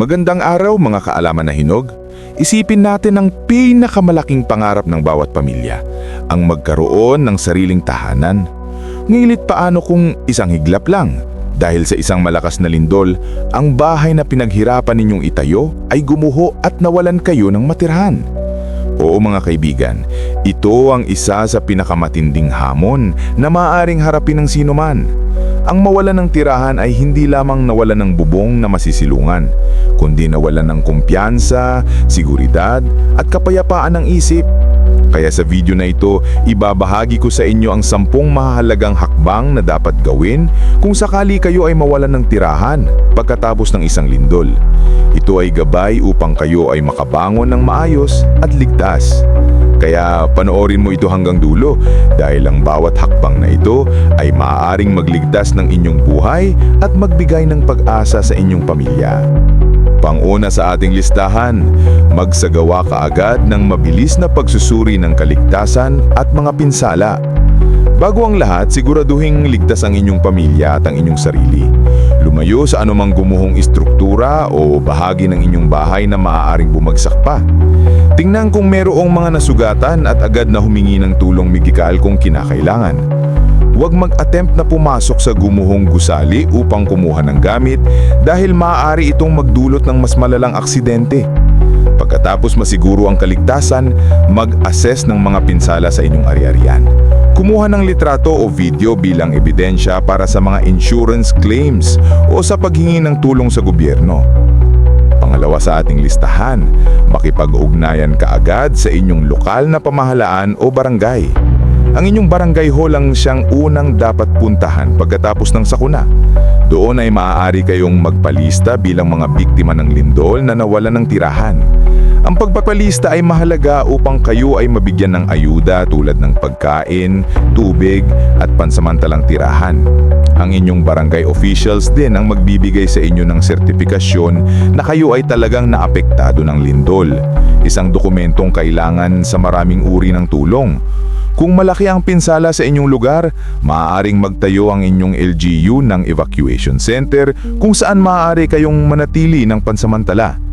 Magandang araw mga kaalaman na hinog. Isipin natin ang pinakamalaking pangarap ng bawat pamilya, ang magkaroon ng sariling tahanan. Ngilit paano kung isang higlap lang? Dahil sa isang malakas na lindol, ang bahay na pinaghirapan ninyong itayo ay gumuho at nawalan kayo ng matirhan. Oo mga kaibigan, ito ang isa sa pinakamatinding hamon na maaaring harapin ng sinuman. Ang mawalan ng tirahan ay hindi lamang nawalan ng bubong na masisilungan, kundi nawalan ng kumpiyansa, seguridad at kapayapaan ng isip. Kaya sa video na ito, ibabahagi ko sa inyo ang sampung mahalagang hakbang na dapat gawin kung sakali kayo ay mawalan ng tirahan pagkatapos ng isang lindol. Ito ay gabay upang kayo ay makabangon ng maayos at ligtas. Kaya panoorin mo ito hanggang dulo dahil ang bawat hakbang na ito ay maaaring magligtas ng inyong buhay at magbigay ng pag-asa sa inyong pamilya. Panguna sa ating listahan, magsagawa ka agad ng mabilis na pagsusuri ng kaligtasan at mga pinsala. Bago ang lahat, siguraduhing ligtas ang inyong pamilya at ang inyong sarili. Lumayo sa anumang gumuhong istruktura o bahagi ng inyong bahay na maaaring bumagsak pa. Tingnan kung merong mga nasugatan at agad na humingi ng tulong medikal kung kinakailangan. Huwag mag-attempt na pumasok sa gumuhong gusali upang kumuha ng gamit dahil maaari itong magdulot ng mas malalang aksidente. Pagkatapos masiguro ang kaligtasan, mag-assess ng mga pinsala sa inyong ari-arian. Kumuha ng litrato o video bilang ebidensya para sa mga insurance claims o sa paghingi ng tulong sa gobyerno. Pangalawa sa ating listahan, makipag-ugnayan ka agad sa inyong lokal na pamahalaan o barangay. Ang inyong barangay hall ang siyang unang dapat puntahan pagkatapos ng sakuna. Doon ay maaari kayong magpalista bilang mga biktima ng lindol na nawalan ng tirahan. Ang pagpapalista ay mahalaga upang kayo ay mabigyan ng ayuda tulad ng pagkain, tubig at pansamantalang tirahan. Ang inyong barangay officials din ang magbibigay sa inyo ng sertifikasyon na kayo ay talagang naapektado ng lindol. Isang dokumentong kailangan sa maraming uri ng tulong. Kung malaki ang pinsala sa inyong lugar, maaaring magtayo ang inyong LGU ng evacuation center kung saan maaari kayong manatili ng pansamantala.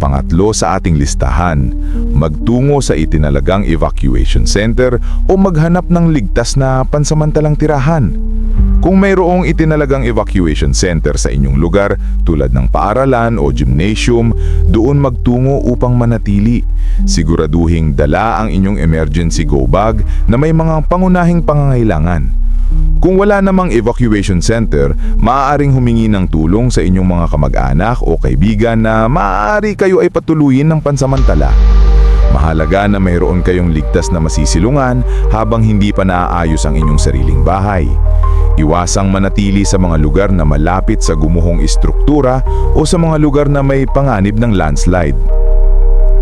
Pangatlo sa ating listahan, magtungo sa itinalagang evacuation center o maghanap ng ligtas na pansamantalang tirahan. Kung mayroong itinalagang evacuation center sa inyong lugar tulad ng paaralan o gymnasium, doon magtungo upang manatili. Siguraduhing dala ang inyong emergency go bag na may mga pangunahing pangangailangan. Kung wala namang evacuation center, maaaring humingi ng tulong sa inyong mga kamag-anak o kaibigan na maaari kayo ay patuluyin ng pansamantala. Mahalaga na mayroon kayong ligtas na masisilungan habang hindi pa naaayos ang inyong sariling bahay. Iwasang manatili sa mga lugar na malapit sa gumuhong istruktura o sa mga lugar na may panganib ng landslide.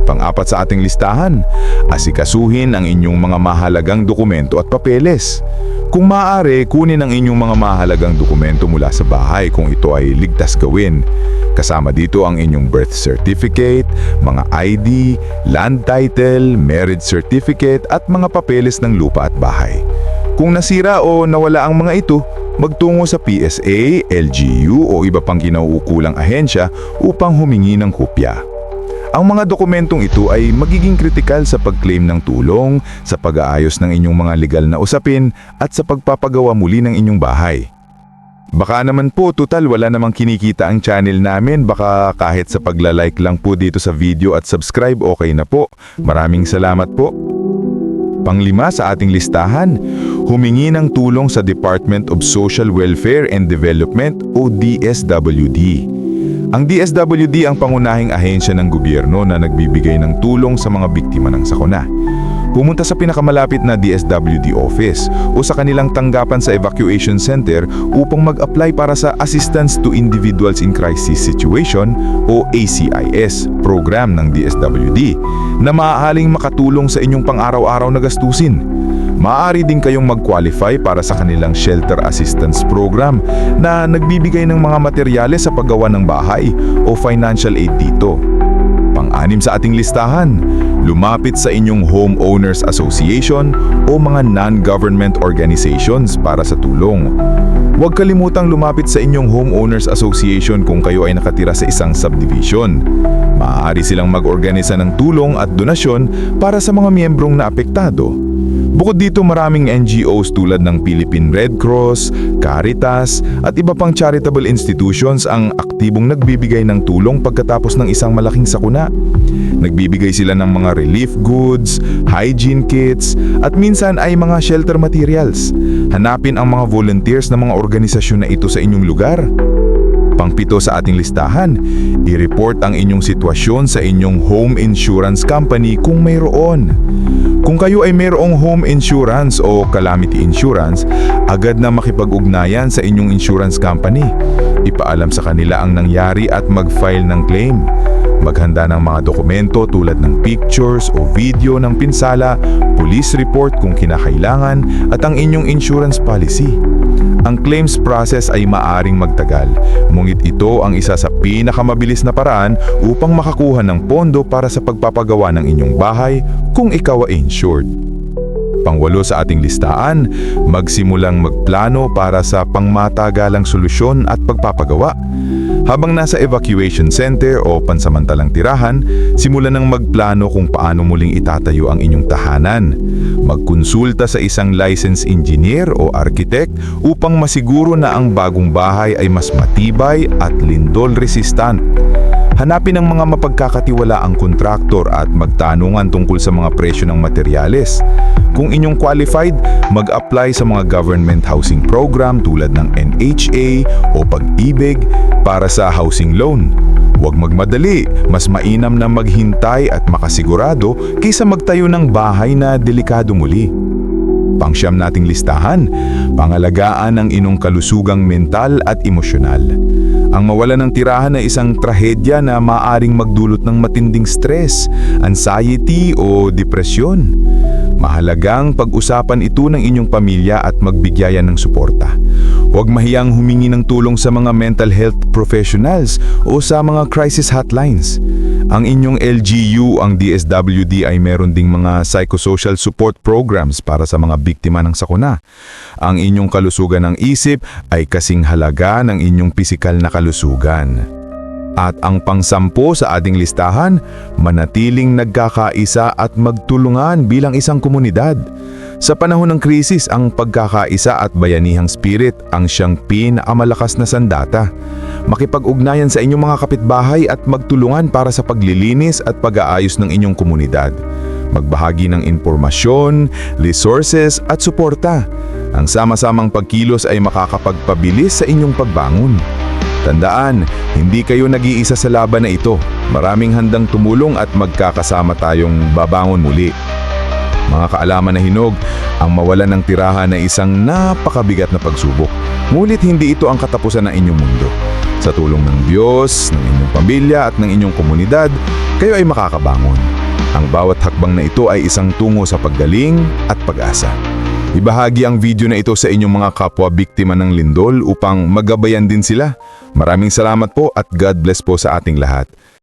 Pang-apat sa ating listahan, asikasuhin ang inyong mga mahalagang dokumento at papeles. Kung maaari, kunin ang inyong mga mahalagang dokumento mula sa bahay kung ito ay ligtas gawin. Kasama dito ang inyong birth certificate, mga ID, land title, marriage certificate at mga papeles ng lupa at bahay. Kung nasira o nawala ang mga ito, magtungo sa PSA, LGU o iba pang kinauukulang ahensya upang humingi ng kopya. Ang mga dokumentong ito ay magiging kritikal sa pag-claim ng tulong, sa pag-aayos ng inyong mga legal na usapin at sa pagpapagawa muli ng inyong bahay. Baka naman po, total wala namang kinikita ang channel namin, baka kahit sa pagla-like lang po dito sa video at subscribe okay na po. Maraming salamat po. Panglima sa ating listahan, humingi ng tulong sa Department of Social Welfare and Development o DSWD. Ang DSWD ang pangunahing ahensya ng gobyerno na nagbibigay ng tulong sa mga biktima ng sakuna. Pumunta sa pinakamalapit na DSWD office o sa kanilang tanggapan sa evacuation center upang mag-apply para sa Assistance to Individuals in Crisis Situation o ACIS program ng DSWD na maaaring makatulong sa inyong pang-araw-araw na gastusin. Maaari din kayong mag-qualify para sa kanilang Shelter Assistance Program na nagbibigay ng mga materyales sa paggawa ng bahay o financial aid dito. Pang-anim sa ating listahan, lumapit sa inyong Homeowners Association o mga non-government organizations para sa tulong. Huwag kalimutang lumapit sa inyong homeowners association kung kayo ay nakatira sa isang subdivision. Maaari silang mag-organisa ng tulong at donasyon para sa mga miyembrong naapektado. Bukod dito maraming NGOs tulad ng Philippine Red Cross, Caritas at iba pang charitable institutions ang aktibong nagbibigay ng tulong pagkatapos ng isang malaking sakuna. Nagbibigay sila ng mga relief goods, hygiene kits at minsan ay mga shelter materials. Hanapin ang mga volunteers ng mga organisasyon na ito sa inyong lugar. Pangpito sa ating listahan, i-report ang inyong sitwasyon sa inyong home insurance company kung mayroon. Kung kayo ay mayroong home insurance o calamity insurance, agad na makipag-ugnayan sa inyong insurance company. Ipaalam sa kanila ang nangyari at mag-file ng claim. Maghanda ng mga dokumento tulad ng pictures o video ng pinsala, police report kung kinakailangan at ang inyong insurance policy. Ang claims process ay maaring magtagal, ngunit ito ang isa sa pinakamabilis na paraan upang makakuha ng pondo para sa pagpapagawa ng inyong bahay kung ikaw ay insured. Pangwalo sa ating listaan, magsimulang magplano para sa pangmatagalang solusyon at pagpapagawa. Habang nasa evacuation center o pansamantalang tirahan, simulan ng magplano kung paano muling itatayo ang inyong tahanan. Magkonsulta sa isang licensed engineer o architect upang masiguro na ang bagong bahay ay mas matibay at lindol resistant. Hanapin ang mga mapagkakatiwalaang kontraktor at magtanungan tungkol sa mga presyo ng materyales. Kung inyong qualified, mag-apply sa mga government housing program tulad ng NHA o Pag-ibig para sa housing loan. Huwag magmadali, mas mainam na maghintay at makasigurado kaysa magtayo ng bahay na delikado muli. Pangsyam nating listahan, pangalagaan ang inong kalusugang mental at emosyonal. Ang mawala ng tirahan ay isang trahedya na maaring magdulot ng matinding stress, anxiety o depresyon. Mahalagang pag-usapan ito ng inyong pamilya at magbigyayan ng suporta. Huwag mahiyang humingi ng tulong sa mga mental health professionals o sa mga crisis hotlines. Ang inyong LGU, ang DSWD ay meron ding mga psychosocial support programs para sa mga biktima ng sakuna. Ang inyong kalusugan ng isip ay kasing halaga ng inyong pisikal na kalusugan. At ang pangsampo sa ating listahan, manatiling nagkakaisa at magtulungan bilang isang komunidad. Sa panahon ng krisis, ang pagkakaisa at bayanihang spirit ang siyang pinakamalakas na sandata. Makipag-ugnayan sa inyong mga kapitbahay at magtulungan para sa paglilinis at pag-aayos ng inyong komunidad. Magbahagi ng impormasyon, resources at suporta. Ang sama-samang pagkilos ay makakapagpabilis sa inyong pagbangon. Tandaan, hindi kayo nag-iisa sa laban na ito. Maraming handang tumulong at magkakasama tayong babangon muli. Mga kaalaman na hinog, ang mawalan ng tirahan ay isang napakabigat na pagsubok. Ngunit hindi ito ang katapusan ng inyong mundo. Sa tulong ng Diyos, ng inyong pamilya at ng inyong komunidad, kayo ay makakabangon. Ang bawat hakbang na ito ay isang tungo sa paggaling at pag-asa. Ibahagi ang video na ito sa inyong mga kapwa biktima ng lindol upang magabayan din sila. Maraming salamat po at God bless po sa ating lahat.